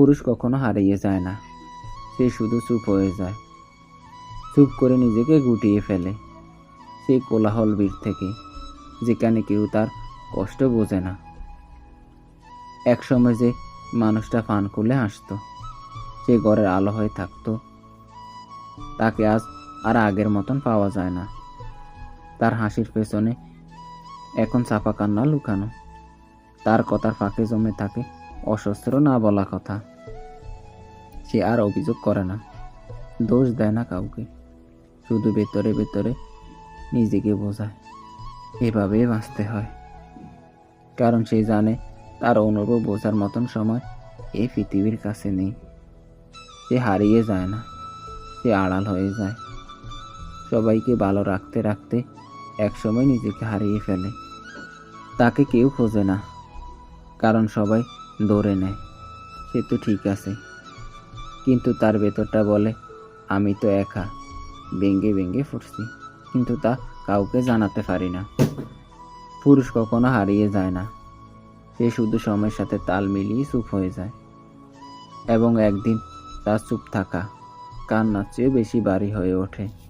পুরুষ কখনো হারিয়ে যায় না। সে শুধু চুপ হয়ে যায়। চুপ করে নিজেকে গুটিয়ে ফেলে। সেই কোলাহল বীর থেকে, যেখানে কেউ তার কষ্ট বোঝে না। একসময় যে মানুষটা ফান খুলে হাসতো, সে ঘরের আলো হয়ে থাকতো। তাকে আজ আর আগের মতন পাওয়া যায় না। তার হাসির পেছনে এখন চাপা কান্না লুকানো। তার কথার ফাঁকে জমে থাকে অসস্ত্র না বলা কথা। সে আর অভিযোগ করে না। দোষ দেয় না কাউকে। শুধু ভেতরে ভেতরে নিজেকে বোঝায়। এভাবেই বাঁচতে হয়। কারণ সে জানে তার অনুভব বোঝার মতন সময় এই পৃথিবীর কাছে নেই। সে হারিয়ে যায় না। সে আড়াল হয়ে যায়। সবাইকে ভালো রাখতে রাখতে একসময় নিজেকে হারিয়ে ফেলে। তাকে কেউ খোঁজে না। কারণ সবাই দৌড়ে নেয়, সে তো ঠিক আছে। কিন্তু তার ভেতরটা বলে, আমি তো একা। ভেঙ্গে ভেঙ্গে ফুটছি, কিন্তু তা কাউকে জানাতে পারি না। পুরুষ কখনো হারিয়ে যায় না। সে শুধু সময়ের সাথে তাল মিলিয়ে চুপ হয়ে যায়। এবং একদিন তার চুপ থাকা কান্নার চেয়ে বেশি বাড়ি হয়ে ওঠে।